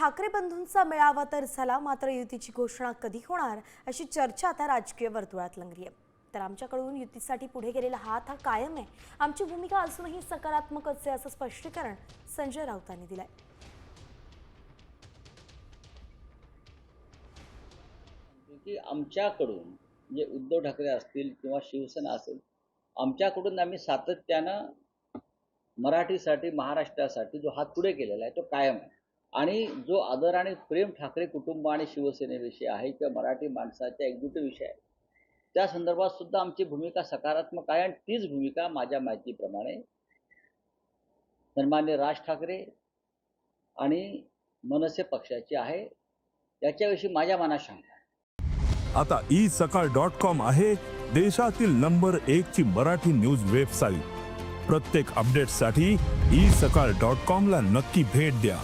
ठाकरे बंधूंचा मेळावा तर झाला मात्र युतीची घोषणा कधी होणार अशी चर्चा आता राजकीय वर्तुळात लंगरी आहे. तर आमच्याकडून युतीसाठी पुढे गेलेला हात हा कायम आहे. आमची भूमिका अजूनही सकारात्मकच आहे असं स्पष्टीकरण संजय राऊतांनी दिलंय. की आमच्याकडून म्हणजे उद्धव ठाकरे असतील किंवा शिवसेना असेल आमच्याकडून आम्ही सातत्यानं मराठीसाठी महाराष्ट्रासाठी जो हात पुढे केलेला आहे तो कायम आहे. आणि जो आदर आणि प्रेम ठाकरे कुटुंब आणि शिवसेनेविषयी आहे किंवा मराठी माणसाच्या एकजुटीविषयी आहे त्या संदर्भात सुद्धा आमची भूमिका सकारात्मक आहे आणि तीच भूमिका माझ्या माहितीप्रमाणे सन्मान्य राज ठाकरे आणि मनसे पक्षाची आहे याच्याविषयी माझ्या मनात शंका आता ई सकाळ डॉट कॉम आहे देशातील नंबर एक ची मराठी न्यूज वेबसाईट. प्रत्येक अपडेटसाठी ई सकाळ डॉट कॉम ला नक्की भेट द्या.